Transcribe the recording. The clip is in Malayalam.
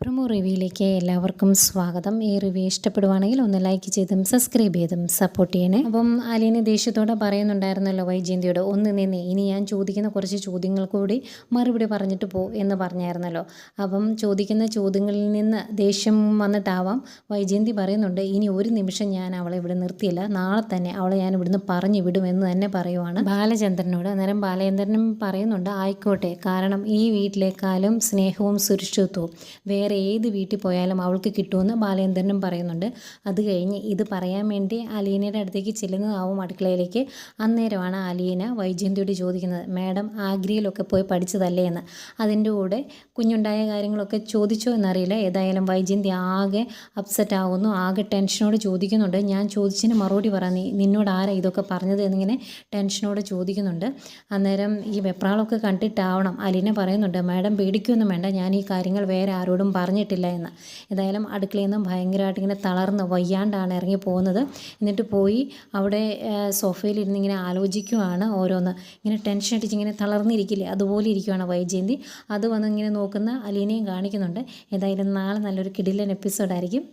പ്രൊമോ റിവ്യൂയിലേക്ക് എല്ലാവർക്കും സ്വാഗതം. ഈ റിവ്യൂ ഇഷ്ടപ്പെടുവാണെങ്കിൽ ഒന്ന് ലൈക്ക് ചെയ്തും സബ്സ്ക്രൈബ് ചെയ്തും സപ്പോർട്ട് ചെയ്യണേ. അപ്പം അലീന ദേഷ്യത്തോടെ പറയുന്നുണ്ടായിരുന്നല്ലോ വൈജയന്തിയോട് ഒന്ന് നിന്ന് ഇനി ഞാൻ ചോദിക്കുന്ന കുറച്ച് ചോദ്യങ്ങൾ കൂടി മറുപടി പറഞ്ഞിട്ട് പോ എന്ന് പറഞ്ഞായിരുന്നല്ലോ. അപ്പം ചോദിക്കുന്ന ചോദ്യങ്ങളിൽ നിന്ന് ദേഷ്യം വന്നിട്ടാവാം വൈജയന്തി പറയുന്നുണ്ട് ഇനി ഒരു നിമിഷം ഞാൻ അവളെ ഇവിടെ നിർത്തിയില്ല നാളെ തന്നെ അവളെ ഞാൻ ഇവിടുന്ന് പറഞ്ഞു വിടും എന്ന് തന്നെ പറയുവാണ്. ബാലചന്ദ്രനോട് അന്നേരം ബാലചന്ദ്രനും പറയുന്നുണ്ട് ആയിക്കോട്ടെ കാരണം ഈ വീട്ടിലേക്കാളും സ്നേഹവും സുരക്ഷിതത്വവും വേറെ ഏത് വീട്ടിൽ പോയാലും അവൾക്ക് കിട്ടുമെന്ന് ബാലേന്ദ്രനും പറയുന്നുണ്ട്. അത് കഴിഞ്ഞ് ഇത് പറയാൻ വേണ്ടി അലീനയുടെ അടുത്തേക്ക് ചെല്ലുന്നതാവും അടുക്കളയിലേക്ക്. അന്നേരമാണ് അലീന വൈജയന്തിയോട് ചോദിക്കുന്നത് മാഡം ആഗ്രയിലൊക്കെ പോയി പഠിച്ചതല്ലേ എന്ന്? അതിന്റെ കൂടെ കുഞ്ഞുണ്ടായ കാര്യങ്ങളൊക്കെ ചോദിച്ചോ എന്നറിയില്ല. ഏതായാലും വൈജയന്തി ആകെ അപ്സെറ്റ് ആകുന്നു ആകെ ടെൻഷനോട് ചോദിക്കുന്നുണ്ട്. ഞാൻ ചോദിച്ചതിന് മറുപടി പറ. നീ നിന്നോട് ആരാ ഇതൊക്കെ പറഞ്ഞത് എന്നിങ്ങനെ ടെൻഷനോട് ചോദിക്കുന്നുണ്ട്. അന്നേരം ഈ വെപ്രാളൊക്കെ കണ്ടിട്ടാവണം. അലീന പറയുന്നുണ്ട് മാഡം പേടിക്കൊന്നും വേണ്ട. ഞാൻ ഈ കാര്യങ്ങൾ വേറെ ആരോടും പറഞ്ഞിട്ടില്ല എന്ന് ഏതായാലും അടുക്കളയിൽ നിന്നും ഭയങ്കരമായിട്ട് ഇങ്ങനെ തളർന്ന് വയ്യാണ്ടാണ് ഇറങ്ങി പോകുന്നത്. എന്നിട്ട് പോയി അവിടെ സോഫയിലിരുന്ന് ഇങ്ങനെ ആലോചിക്കുവാണ് ഓരോന്ന്. ഇങ്ങനെ ടെൻഷൻ അടിച്ച് ഇങ്ങനെ തളർന്നിരിക്കില്ലേ? അതുപോലെ ഇരിക്കുവാണ് വൈജയന്തി. അത് വന്ന് ഇങ്ങനെ നോക്കുന്ന അലീനയും കാണിക്കുന്നുണ്ട്. ഏതായാലും നാളെ നല്ലൊരു കിടിലൻ എപ്പിസോഡായിരിക്കും